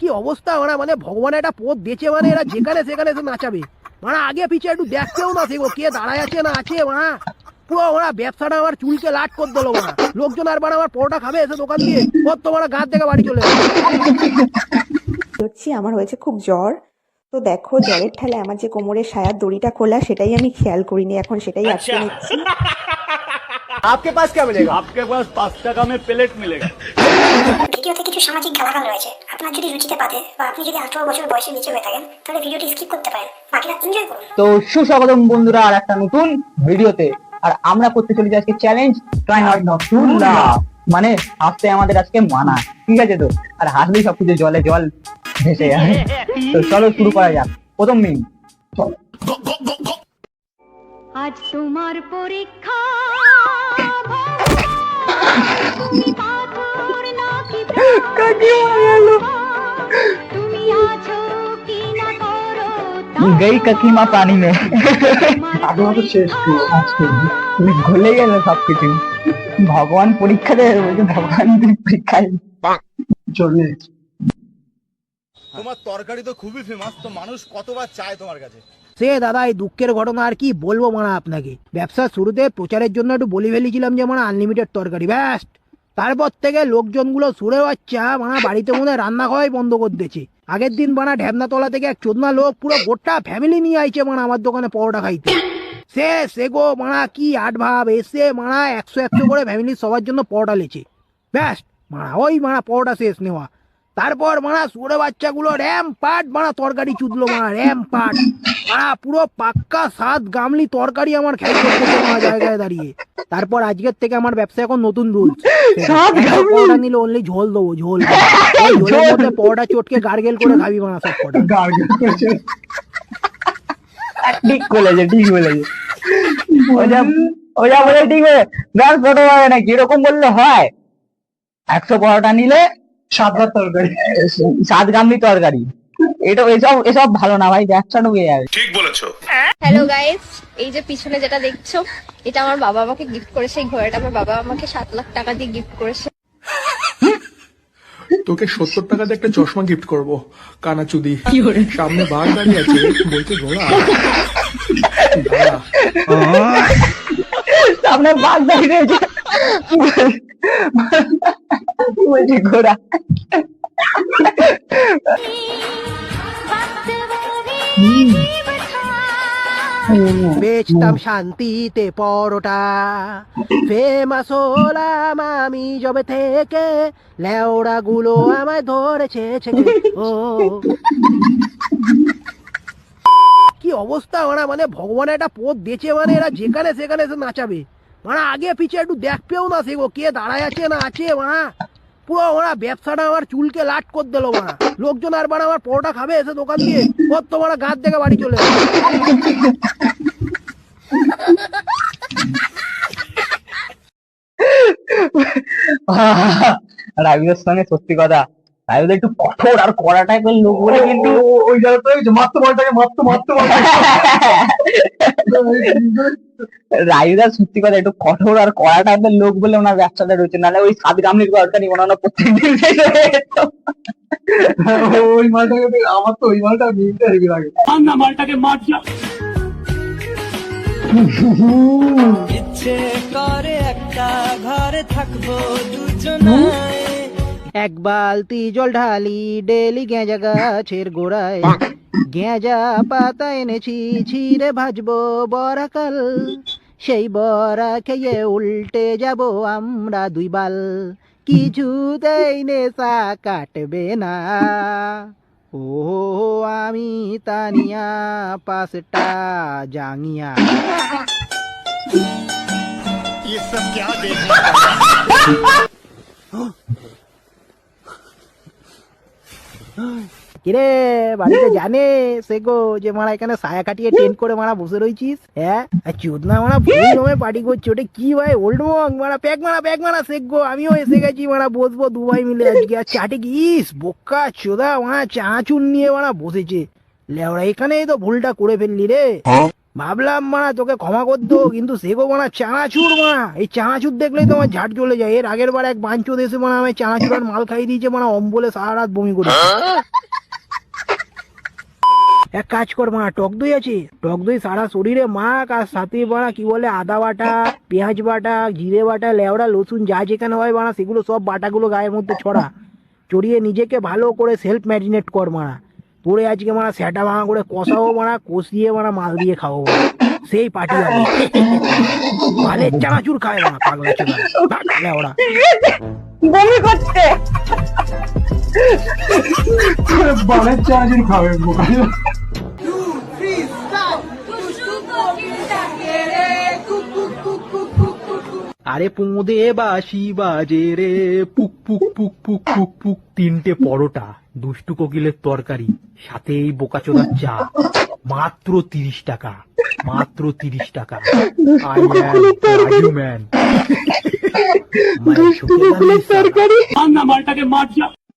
কি অবস্থা? ওরা মানে ভগবান একটা পথ দিয়েছে মানে এরা যেখানে সেখানে এসে নাচাবে। মানে আগে পিছিয়ে একটু দেখতেও না সেগো কে দাঁড়ায় আছে না আছে মা। পুরো ওরা ব্যবসাটা আমার চুলকে লাট করে দিল মা। লোকজন আর মানে আমার পরোটা খাবে এসে দোকান দিয়ে কত মানে গাছ থেকে বাড়ি চলে। হচ্ছি আমার হয়েছে খুব জ্বর। তো দেখো জ্বরের ঠেলে আমার যে কোমরের সায়ার দড়িটা খোলা সেটাই আমি খেয়াল করিনি এখন সেটাই আটকে নিচ্ছি। आपके पास क्या मिलेगा आपके पास पाँच टका में प्लेट मिलेगा ভিডিওতে কিছু সামাজিক গালাগাল রয়েছে আপনার যদি রুচিতে পাতে বা আপনি যদি আঠারো বছর বয়সে নিচে হয়ে থাকেন তাহলে ভিডিওটি স্কিপ করতে পারেন বাকিটা এনজয় করুন তো সুস্বাগতম বন্ধুরা আর একটা নতুন ভিডিওতে আর আমরা করতে চলেছি আজকে challenge try not not to laugh মানে হাসতে আমাদের আজকে মানা ঠিক আছে তো আর হাসলেই সবকিছু জলে জল ভেসে যাবে তো চলো শুরু করা যাক প্রথম মিনিট আজ তোমার পরীক্ষা তুমি আছো কি না করো গই কাকিমা পানি মে শেষ তুমি ভুলে গেলে সবকিছু। ভগবান পরীক্ষা দেবে বলছে ভগবান তুই পরীক্ষা চলে। তোমার তরকারি তো খুবই ফেমাস তো মানুষ কতবার চায় তোমার কাছে? সে দাদা এই দুঃখের ঘটনা আর কি বলব মানা আপনাকে? ব্যবসার শুরুতে প্রচারের জন্য একটু বলি ফেলেছিলাম যে মানে আনলিমিটেড তরকারি ব্যাস। তারপর থেকে লোকজনগুলো সুরে যাচ্ছে মানে বাড়িতে মনে রান্না খাওয়াই বন্ধ করে দিয়েছে। আগের দিন বানা ঢ্যাবনাতলা থেকে এক চোদনা লোক পুরো গোটা ফ্যামিলি নিয়ে আইছে মানে আমার দোকানে পরোটা খাইতে। সে সে গো মানা কি আট ভাব এসে মানা একশো একশো করে ফ্যামিলির সবার জন্য পরোটা লেছে ব্যাস মানা ওই মানা পরোটা শেষ নেওয়া। তারপর মানা সুরে বাচ্চাগুলো র্যাম পাট মানা তরকারি চুদলো মানা র্যাম পাট মানা পুরো পাক্কা সাত গামলি তরকারি আমার খেয়াল করতেছে মানা জায়গায় দাঁড়িয়ে। তারপর আজকের থেকে আমার ব্যবসা এখন নতুন রুল সাত গামলি? পরোটা নিলে অনলি ঝোল দেবো ঝোল। ঝোলের মধ্যে পরোটা চটকে গার্গেল করে খাবি মানা সব কটা। ঠিক বলেছে ঠিক বলেছে ওইটা ওইটা বলে ঠিক বলে ব্যাস ছোট হবে না কীরকম বললে? হয়। একশো পরোটা নিলে তরকারি। এটা এসব এসব ভালো না ভাই ব্যবসা ঢুকে যাবে হ্যালো গাইস এই যে পিছনে যেটা দেখছ এটা আমার বাবা আমাকে গিফট করেছে এই ঘোড়াটা। আমার বাবা আমাকে সাত লাখ টাকা দিয়ে গিফট করেছে। তোকে সত্তর টাকা দিয়ে একটা চশমা গিফট করব কানাচুদি। সামনে বাঘ দাঁড়িয়ে আছে বলছে ঘোড়া সামনে বাঘ দাঁড়িয়ে রয়েছে বলছি ঘোড়া বেচতাম শান্তিতে পরোটা। ফেমাস হলাম আমি জবে থেকে। লেওড়া গুলো আমায় ধরেছে ও। কি অবস্থা ওরা মানে ভগবান একটা পথ দিয়েছে মানে এরা যেখানে সেখানে এসে নাচাবে। মানে আগে পিছিয়ে একটু দেখতেও না সেগো কে দাঁড়ায় আছে না আছে মা পুরো ওরা ব্যবসাটা আমার চুলকে লাট করে দিল মা লোকজন আর মানে আমার পরোটা খাবে এসে দোকান দিয়ে, কত মানে গাছ থেকে বাড়ি চলে। রাবিদের সঙ্গে সত্যি কথা রাবিদ একটু কঠোর আর কড়া টাইপের লোক বলে কিন্তু ওই হয়েছে মারতে বলটাকে মারতে মারতে সত্যি কথা একটু কঠোর আর কড়া টাইপের লোক বলে ওনার ব্যবসাটা রয়েছে। নাহলে ওই সাত গামলির তরকারি ওনারা প্রত্যেকদিন। ওই মালটাকে আমার তো ওই মালটা মিলতে হেভি লাগে। এক বালতি জল ঢালি ডেলি গেঁজা গাছের গোড়ায় গেঁজা পাতা এনেছি ছিঁড়ে ভাজবো বরাকাল সেই বরা খেয়ে উল্টে যাব আমরা দুই বাল কিছুতেই নেশা কাটবে না ও আমি তানিয়া পাঁচটা জাঙ্গিয়া ये सब क्या देखना কিরে বাড়িতে জানে সে গো যে মারা এখানে সায়া কাটিয়ে টেন্ট করে মারা বসে রয়েছিস হ্যাঁ? আর চোদনা মারা ভুল পার্টি করছে ওটা কি ভাই ওল্ড মং মারা প্যাক মারা প্যাক মারা শেখ গো আমিও এসে গেছি মারা বসবো দু ভাই মিলে আজকে। আর চাটে গিস বোকা চোদা মারা চাঁচুন নিয়ে মারা বসেছে। লেওড়া এখানেই তো ভুলটা করে ফেললি রে। ভাবলাম মানা তোকে ক্ষমা করতো কিন্তু সেগো মানা চানাচুর মানা এই চানাচুর দেখলেই তো আমার ঝাট চলে যায়। এর আগের বার এক বাঞ্চোদ দেশে মানা আমি চানাচুর আর মাল খাইয়ে দিয়েছে মানা অম্বলে সারা রাত বমি করে। এক কাজ কর মা টক দই আছে? টক দই সারা শরীরে মাখ, আর সাথে বাড়া কি বলে, আদা বাটা, পেঁয়াজ বাটা, জিরে বাটা, লেওড়া, রসুন, যা যেখানে হয় বাড়া সেগুলো সব বাটাগুলো গায়ের মধ্যে ছড়া। চড়িয়ে নিজেকে ভালো করে সেলফ ম্যারিনেট কর মারা। পরে আজকে মানে স্যাটা ভাঙা করে কষাও মারা কষিয়ে মারা মাল দিয়ে খাব। সেই পার্টি হবে মালের চানাচুর খায় মানা পাগলা ওরা। বমি করছে। বালের চানাচুর খাবে আরে পুঁদে বাসি বাজে রে পুক পুক পুক পুক পুক পুক তিনটে পরোটা দুষ্টু কোকিলের তরকারি সাথে এই বোকাচোদার চা মাত্র তিরিশ টাকা মাত্র তিরিশ টাকা। I Raju man.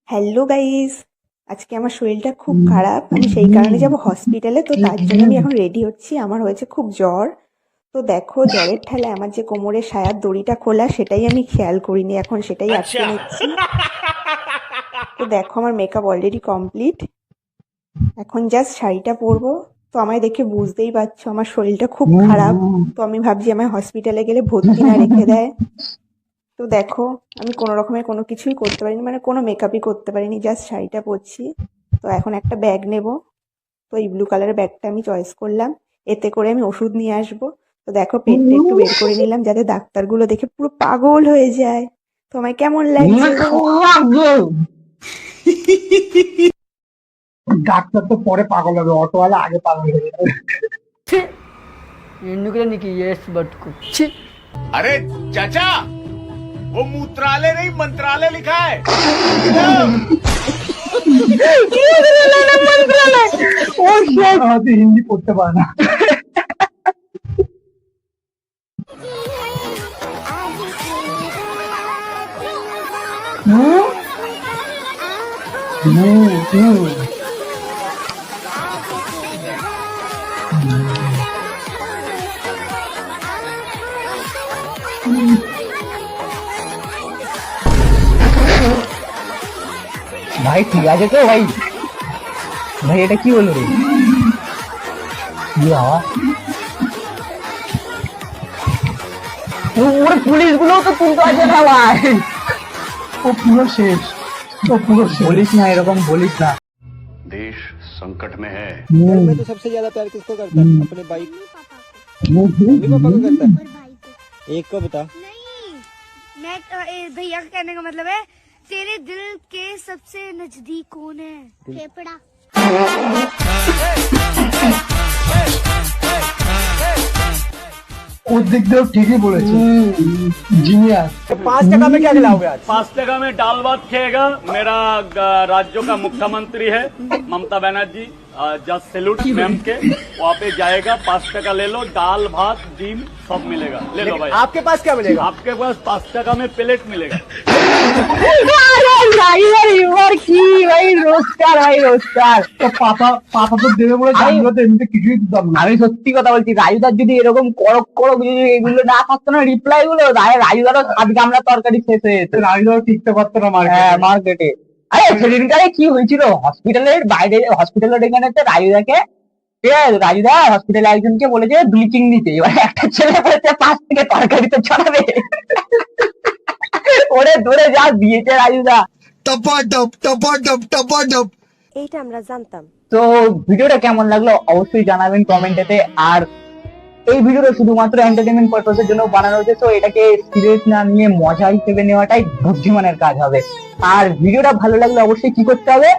Hello guys আজকে আমার শরীরটা খুব খারাপ আমি সেই কারণে যাব হসপিটালে তো তার জন্য আমি এখন রেডি হচ্ছি আমার হয়েছে খুব জ্বর। তো দেখো জ্বরের ঠেলায় আমার যে কোমরের সায়ার দড়িটা খোলা সেটাই আমি খেয়াল করিনি। এখন সেটাই আটকে নিচ্ছি। তো দেখো আমার মেকআপ অলরেডি কমপ্লিট এখন জাস্ট শাড়িটা পরবো। তো আমায় দেখে বুঝতেই পারছ আমার শরীরটা খুব খারাপ। তো আমি ভাবছি আমায় হসপিটালে গেলে ভর্তি না রেখে দেয়। তো দেখো আমি কোনো রকমের কোনো কিছুই করতে পারিনি মানে কোনো মেকআপই করতে পারিনি জাস্ট শাড়িটা পরছি। তো এখন একটা ব্যাগ নেব। তো এই ব্লু কালারের ব্যাগটা আমি চয়েস করলাম। এতে করে আমি ওষুধ নিয়ে আসব। তো দেখো পেটটা একটু বের করে নিলাম যাতে ডাক্তারগুলো দেখে পুরো পাগল হয়ে যায় তো আমায় কেমন লাগছে ডাক্তার তো পরে পাগল হবে অটোওয়ালা আগে পাগল হয়ে যাবে अरे चाचा वो मूत्रालय नहीं मंत्रालय लिखा है ও shit! হয়তো হিন্দি পড়তে পারে না হুম? হুম, হুম। ভাই ঠিক আছে তো ভাই ভাই এটা কি হলো রে কি বাবা ওর পুলিশগুলো তো তুলতে আছে না ভাই ও পুরো শেষ ও পুরো বলিস না এরকম বলিস না देश संकट में है मैं तो सबसे ज्यादा प्यार किसको करता है अपने बाइक मम्मी पापा को करता है एक को बता नहीं मैं ए, भैया का कहने का मतलब है तेरे दिल के सबसे नजदीक कौन है फेफड़ा ওর দিক দিয়েও ঠিকই বলেছে জিনিয়াস पाँच टका में क्या खिलाओगे आज पाँच टका में दाल भात खाएगा मेरा ग- राज्यों का मुख्यमंत्री है Mamata Banerjee just salute ma'am के वहाँ पे जाएगा पाँच टका ले लो दाल भात डीम सब मिलेगा ले लो भाई आपके पास क्या मिलेगा आपके पास पाँच टका में प्लेट मिलेगा এবার কি ভাই রোজকার ভাই রোজকার তো পাতা পাতা তো দেবে বলে জানলো তো এমনিতে কিছুই দিতাম না আমি সত্যি কথা বলছি রাজুদার যদি এরকম করক করক যদি এগুলো না থাকতো না রিপ্লাই গুলো তাহলে রাজুদারও সাত গামলা তরকারি শেষ হয়ে যেত রাজুদারও টিকতে পারতো না হ্যাঁ মার্কেটে আরে সেদিনকারে কি হয়েছিল? হসপিটালের বাইরে হসপিটালের এখানে তো রাজুদাকে ঠিক আছে? রাজুদা হসপিটালে একজনকে বলেছে ব্লিচিং দিতে। এবার একটা ছেলে বলেছে পাশ থেকে তরকারিতে ছড়াবে। ওরে ধরে যা দিয়েছে রাজুদা এইটা আমরা জানতাম। তো ভিডিওটা কেমন লাগল? অবশ্যই জানাবেন কমেন্টেতে আর এই ভিডিওটা শুধুমাত্র এন্টারটেনমেন্ট পারপাসের জন্য বানানো হয়েছে তো এটাকে সিরিয়াস না নিয়ে মজা হিসেবে নেওয়াটাই বুদ্ধিমানের কাজ হবে। আর ভিডিওটা ভালো লাগলে অবশ্যই কি করতে হবে?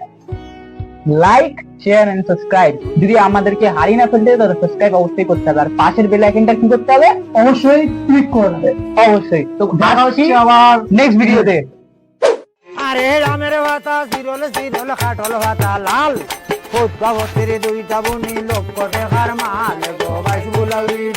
লাইক শেয়ার এন্ড সাবস্ক্রাইব যদি আমাদেরকে হারিয়ে না ফেলতে তাহলে সাবস্ক্রাইব অবশ্যই করতে হবে। আর পাশের বেল আইকনটা কি করতে হবে? অবশ্যই ক্লিক করবে অবশ্যই। তো দেখা হচ্ছে আবার। নেক্সট ভিডিওতে আরে রামের ভাতা জিরল জিরল খাটল ভাতা লাল। ফুটকা ভর্তির দুইটা বুনি লোক কটে খার মাল গো বাইশ বুলাউরি